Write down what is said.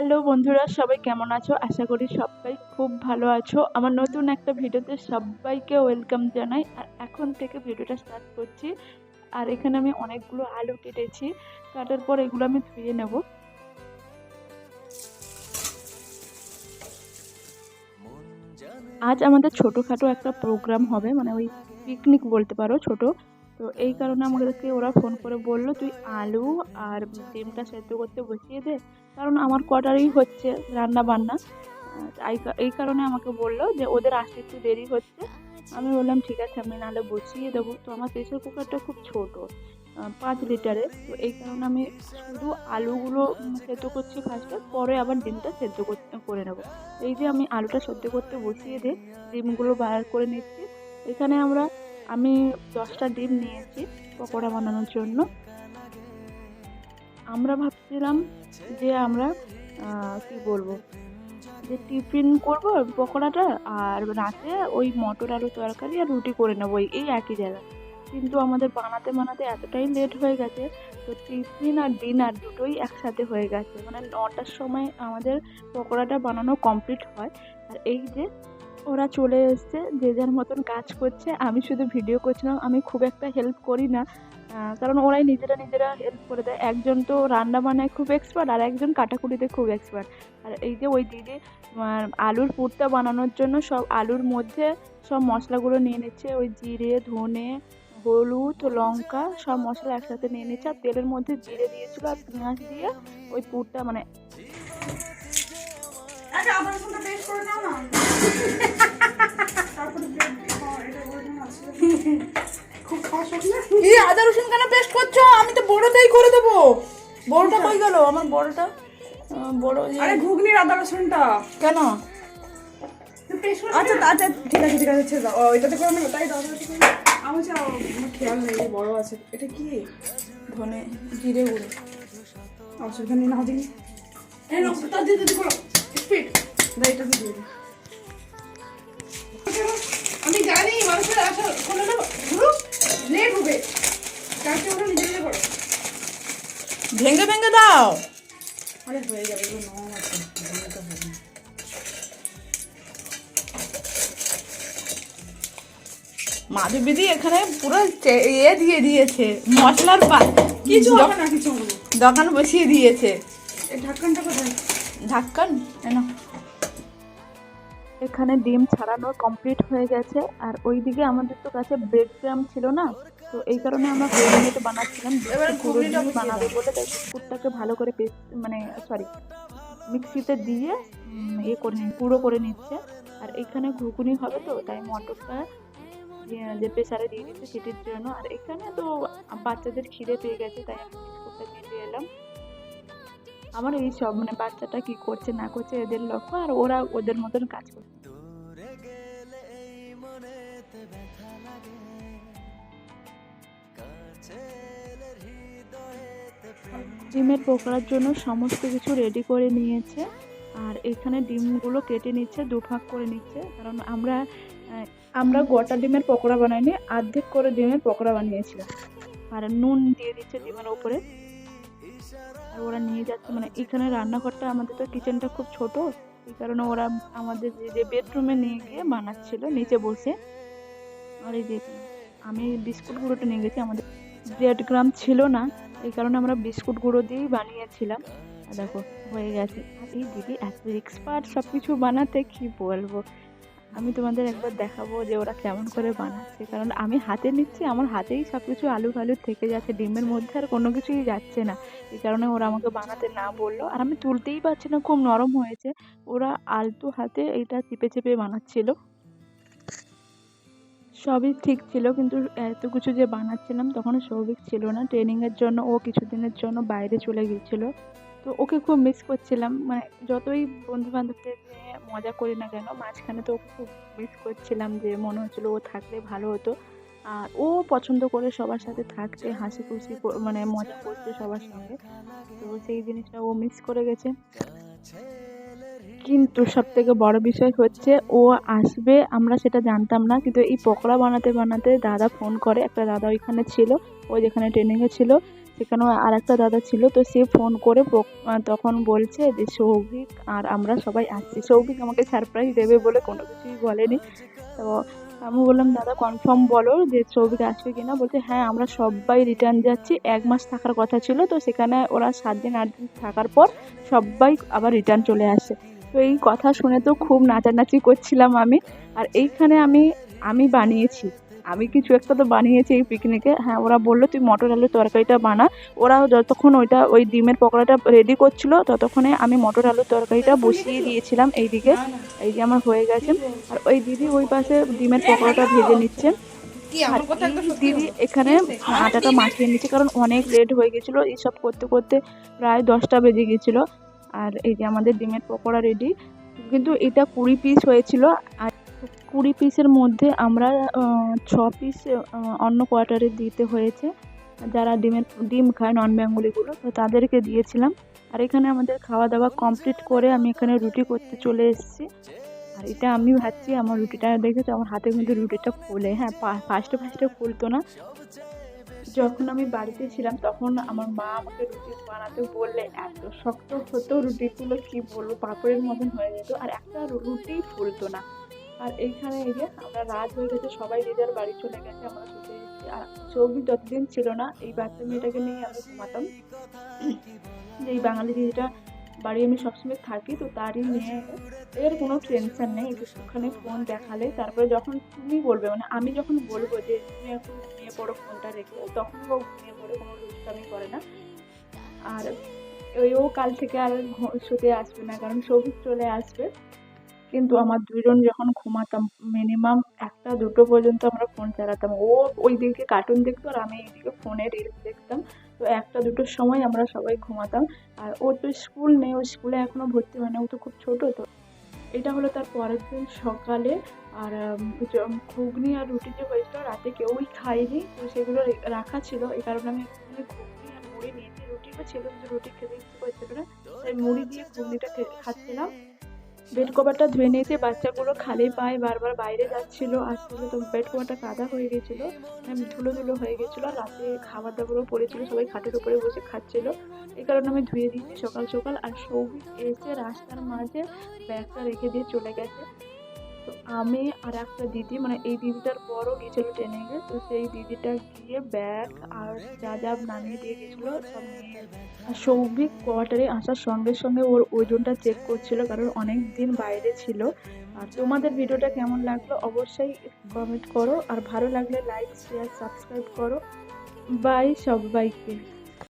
Hello বন্ধুরা, সবাই কেমন আছো? আশা করি সবাই খুব ভালো আছো। আমার নতুন একটা ভিডিওতে সবাইকে ওয়েলকাম জানাই। আর এখন থেকে ভিডিওটা স্টার্ট করছি। আর এখানে আমি অনেকগুলো আলু কেটেছি। কাটার পর এগুলো আমি ধুয়ে নেব। আজ আমাদের ছোটোখাটো একটা প্রোগ্রাম হবে মানে ওই পিকনিক বলতে পারো ছোট। তো এই কারণে আমাদেরকে ওরা ফোন করে বলল, তুই আলু আর ডিমটা সেদ্ধ করতে বসিয়ে দে কারণ আমার কটারই হচ্ছে রান্না বান্না এই কারণে আমাকে বলল যে ওদের আসতে একটু দেরি হচ্ছে। আমি বললাম, ঠিক আছে, আমি নাহলে বসিয়ে দেবো। তো আমার প্রেশার কুকারটা খুব ছোট পাঁচ লিটারে তো এই কারণে আমি শুধু আলুগুলো সেদ্ধ করছি ফার্স্টে পরে আবার ডিমটা সেদ্ধ করে নেব। এই যে আমি আলুটা সেদ্ধ করতে বসিয়ে দিয়ে ডিমগুলো বার করে নিচ্ছি। এখানে আমরা, আমি দশটা ডিম নিয়েছি পকোড়া বানানোর জন্য। আমরা ভাবছিলাম যে আমরা কি বলব, যে টিফিন করব পকোড়াটা আর রাতে ওই মটর আলু তরকারি আর রুটি করে নেব, এই- একই জায়গায় কিন্তু আমাদের বানাতে বানাতে এতটাই লেট হয়ে গেছে, তো টিফিন আর ডিনার দুটোই একসাথে হয়ে গেছে। মানে নটার সময় আমাদের পকোড়াটা বানানো কমপ্লিট হয়। আর এই যে ওরা চলে এসছে, যে যার মতন কাজ করছে, আমি শুধু ভিডিও করছিলাম, আমি খুব একটা হেল্প করি না। কারণ ওরাই নিজেরা নিজেরা হেল্প করে দেয়। একজন তো রান্না বান্নায় খুব এক্সপার্ট আর একজন কাটাকুটিতে খুব এক্সপার্ট আর এই যে ওই দিদি আলুর পুরটা বানানোর জন্য সব আলুর মধ্যে সব মশলাগুলো নিয়ে নিচ্ছে। ওই জিরে, ধনে, হলুদ, লঙ্কা সব মশলা একসাথে নিয়ে নিচ্ছে। আর তেলের মধ্যে জিরে দিয়েছিল আর পেঁয়াজ দিয়ে ওই পুরটা মানে না। তারপরে এই আদা রসুন কেন পেস্ট করছ? আমি তো বড়টাই করে দেবো। বড়টা কই গেল? আমার বড়টা বড় আরে ঘুগনির আদা রসুনটা। কেন? পেস্ট আচ্ছা আচ্ছা ঠিক আছে ঠিক আছে ছেড়ে দাও। এটাতে করে নেব তাই দাও আমি চাও আমার খেয়াল নেই বড় আছে। এটা কি? ধনে জিরে গুঁড়ো। অসুবিধা নেই না দিন এই নাও দিয়ে দিতে করো স্পিড দাও এটা দিয়ে আমি জানি মানুষের ঘুরুক লেট হবে। কাজটা ওরা নিজে নিজে করো। ভেঙে ভেঙে দাও। আরে হয়ে যাবে এগুলো নরম আছে ভালো তো হবে না। মাধবীদি এখানে পুরো ইয়ে দিয়ে দিয়েছে মশলার পা কিছু হবে না কিছু দোকান বসিয়ে দিয়েছে। এই ঢাকনটা কোথায়? ঢাক্কান এখানে ডিম ছাড়ানো কমপ্লিট হয়ে গেছে। আর ওইদিকে আমাদের তো কাছে ব্রেড ক্রাম ছিল না তো এই কারণে আমরা হোমমেড বানাচ্ছিলাম গুঁড়ো ঘুগনিটা বানাবো। বলে তাই বিস্কুটটাকে ভালো করে পেস্ট মানে সরি মিক্সিতে দিয়ে ইয়ে করে গুঁড়ো করে নিচ্ছে। আর এখানে ঘুগনি হবে তো তাই মটরটা যে- যে প্রেসারে দিয়ে দিচ্ছে সিটির জন্য। আর এখানে তো বাচ্চাদের খিদে পেয়ে গেছে তাই আমি আমার এই সব মানে বাচ্চাটা কি করছে না করছে এদের লক্ষ্য আর ওরা ওদের মতন কাজ করছে। ডিমের পকোড়ার জন্য সমস্ত কিছু রেডি করে নিয়েছে আর এখানে ডিমগুলো কেটে নিচ্ছে, দুভাগ করে নিচ্ছে। কারণ আমরা আমরা গোটা ডিমের পকোড়া বানাইনি, অর্ধেক করে ডিমের পকোড়া বানিয়েছিলাম। আর নুন দিয়ে দিচ্ছে ডিমের উপরে। ওরা নিয়ে যাচ্ছে। মানে এখানে রান্নাঘরটা আমাদের তো কিচেনটা খুব ছোট, এই কারণে ওরা আমাদের যে- বেডরুমে নিয়ে গিয়ে বানাচ্ছিল, নিচে বসে। আর এই যে, আমি বিস্কুট গুঁড়োটা নিয়ে গেছি, আমাদের ব্রেড গ্রাম ছিল না, এই কারণে আমরা বিস্কুট গুঁড়ো দিয়েই বানিয়েছিলাম। দেখো, হয়ে গেছে। আর এই দিদি এত এক্সপার্ট সব কিছু বানাতে, কি বলব? আমি তোমাদের একবার দেখাবো যে ওরা কেমন করে বানাচ্ছে। কারণ আমি হাতে নিচ্ছি, আমার হাতেই সব কিছু আলু ফালু থেকে যাচ্ছে, ডিমের মধ্যে আর কোনো কিছুই যাচ্ছে না। এই কারণে ওরা আমাকে বানাতে না বলল। আর আমি তুলতেই পারছি না, খুব নরম হয়েছে। ওরা আলতু হাতে এটা চেপে চেপে বানাচ্ছিল। সবই ঠিক ছিল, কিন্তু এত কিছু যে বানাচ্ছিলাম তখন সৌভিক ছিল না। ট্রেনিংয়ের জন্য ও কিছুদিনের জন্য বাইরে চলে গিয়েছিল। তো ওকে খুব মিস করছিলাম। মানে যতই বন্ধু বান্ধবদের নিয়ে মজা করি না কেন, মাঝখানে তো ওকে খুব মিস করছিলাম যে মনে হচ্ছিল ও থাকলে ভালো হতো। আর ও পছন্দ করে সবার সাথে থাকতে হাসি খুশি মানে মজা করতে সবার সঙ্গে। তো সেই জিনিসটা ও মিস করে গেছে। কিন্তু সব থেকে বড় বিষয় হচ্ছে ও আসবে, আমরা সেটা জানতাম না। কিন্তু এই পকোড়া বানাতে বানাতে দাদা ফোন করে, একটা দাদা ওইখানে ছিল ও যেখানে ট্রেনিংয়ে ছিল। সেখানেও আর একটা দাদা ছিল, তো সে ফোন করে তখন বলছে যে, সৌভিক আর আমরা সবাই আসছি। সৌভিক আমাকে সারপ্রাইজ দেবে বলে কোনো কিছুই বলেনি। তো আমি বললাম, দাদা কনফার্ম বলো যে, সৌভিক আসবে কিনা? বলছে হ্যাঁ আমরা সবাই রিটার্ন যাচ্ছি। এক মাস থাকার কথা ছিল, তো সেখানে ওরা সাত দিন, আট দিন থাকার পর সবাই আবার রিটার্ন চলে আসে। তো এই কথা শুনে তো খুব নাচানাচি করছিলাম আমি। আর এইখানে আমি আমি বানিয়েছি। আমি কিছু একটা তো বানিয়েছি এই পিকনিকে হ্যাঁ ওরা বলল তুই মটর আলুর তরকারিটা বানা। ওরাও যতক্ষণ ওইটা ওই ডিমের পকোড়াটা রেডি করছিল ততক্ষণে আমি মটর আলুর তরকারিটা বসিয়ে দিয়েছিলাম এইদিকে। এই যে আমার হয়ে গেছে। আর ওই দিদি ওই পাশে ডিমের পকোড়াটা ভেজে নিচ্ছে। কি আর আমার কথা একদম এই সত্যি দিদি এখানে আটাটা মাখিয়ে নিচ্ছে কারণ অনেক লেট হয়ে গেছিল। এইসব করতে করতে প্রায় দশটা বেজে গেছিল। আর এই যে আমাদের ডিমের পকোড়া রেডি কিন্তু এটা কুড়ি পিস হয়েছিল। আর কুড়ি পিসের মধ্যে আমরা ছ পিস অন্য কোয়ার্টারে দিতে হয়েছে। যারা ডিমের ডিম খায় নন বেঙ্গলিগুলো তো তাদেরকে দিয়েছিলাম। আর এখানে আমাদের খাওয়া দাওয়া কমপ্লিট করে আমি এখানে রুটি করতে চলে এসেছি। আর এটা আমি ভাবছি আমার রুটিটা দেখেছ আমার হাতে কিন্তু রুটিটা ফুলে। হ্যাঁ ফার্স্টে ফার্স্টে ফুলতো না। যখন আমি বাড়িতে ছিলাম, তখন আমার মা আমাকে রুটি বানাতে বললে, এত শক্ত হতো রুটিগুলো, কি বলব? পাপড়ের মতন হয়ে যেত। আর একটা রুটি ফুলতো না। আর এইখানে এই যে আমরা রাত হয়ে গেছে, সবাই যে বাড়ি চলে গেছে, আমরা শুতে এসেছি। আর সৌভিক যতদিন ছিল না, এই বাচ্চা মেয়েটাকে নিয়ে আমি ঘুমাতাম। যে এই বাঙালি দিদিটা বাড়ি আমি সবসময় থাকি, তো তারই মেয়ে। এর কোনো টেনশন নেই একটুখানি ফোন দেখালে, তারপরে যখন তুমি বলবে মানে আমি যখন বলব যে, তুমি এখন ঘুমিয়ে পড়ো ফোনটা রেখে, তখন ও ঘুমিয়ে পড়ে, কোনো দুষ্টামি করে না। আর ওই ও কাল থেকে আর শুতে আসবে না, কারণ সবুজ চলে আসবে। কিন্তু আমার দুজন যখন ঘুমাতাম মিনিমাম একটা, দুটো পর্যন্ত আমরা ফোন চালাতাম। ও ওই দিকে কার্টুন দেখতো আর আমি এইদিকে ফোনে রিলস দেখতাম। তো একটা দুটোর সময় আমরা সবাই ঘুমাতাম। আর ওর তো স্কুল নেই ও স্কুলে এখনও ভর্তি হয় না, ও তো খুব ছোট, তো এটা হলো তার পরের দিন সকালে। আর ঘুগনি আর রুটি যে হয়েছিল, রাতে কেউই খায়নি, তো সেগুলো রাখা ছিল। এই কারণে আমি ঘুগনি আর মুড়ি নিয়েছি রুটিও ছিল, কিন্তু রুটি খেতে ইচ্ছে করছিল না। তাই মুড়ি দিয়ে ঘুগনিটা খাচ্ছিলাম। বেড কভারটা ধুয়ে নিয়েছে, বাচ্চাগুলো খালি পায়ে বারবার বাইরে যাচ্ছিল, আসছিল, তো বেড কভারটা কাদা হয়ে গেছিল আমি ধুলো ধুলো হয়ে গেছিল আর রাতে খাবার দাবারও পড়েছিল সবাই খাটের উপরে বসে খাচ্ছিল। এই কারণে আমি ধুয়ে দিয়েছি সকাল সকাল, আর সৌভিক এসে রাস্তার মাঝে ব্যাগটা রেখে দিয়ে চলে গেছে। তো আমি আর একটা দিদি মানে এই দিদিটার বড় গিয়েছিল ট্রেনে গিয়ে তো সেই দিদিটা গিয়ে ব্যাগ আর যা যা নামিয়ে দিয়ে গেছিল সৌভিক কোয়ার্টারে আসার সঙ্গে সঙ্গে ওর ওজনটা চেক করছিল, কারণ অনেক দিন বাইরে ছিল। আর তোমাদের ভিডিওটা কেমন লাগল অবশ্যই কমেন্ট করো, আর ভালো লাগলে লাইক শেয়ার সাবস্ক্রাইব করো। বাই সবাইকে।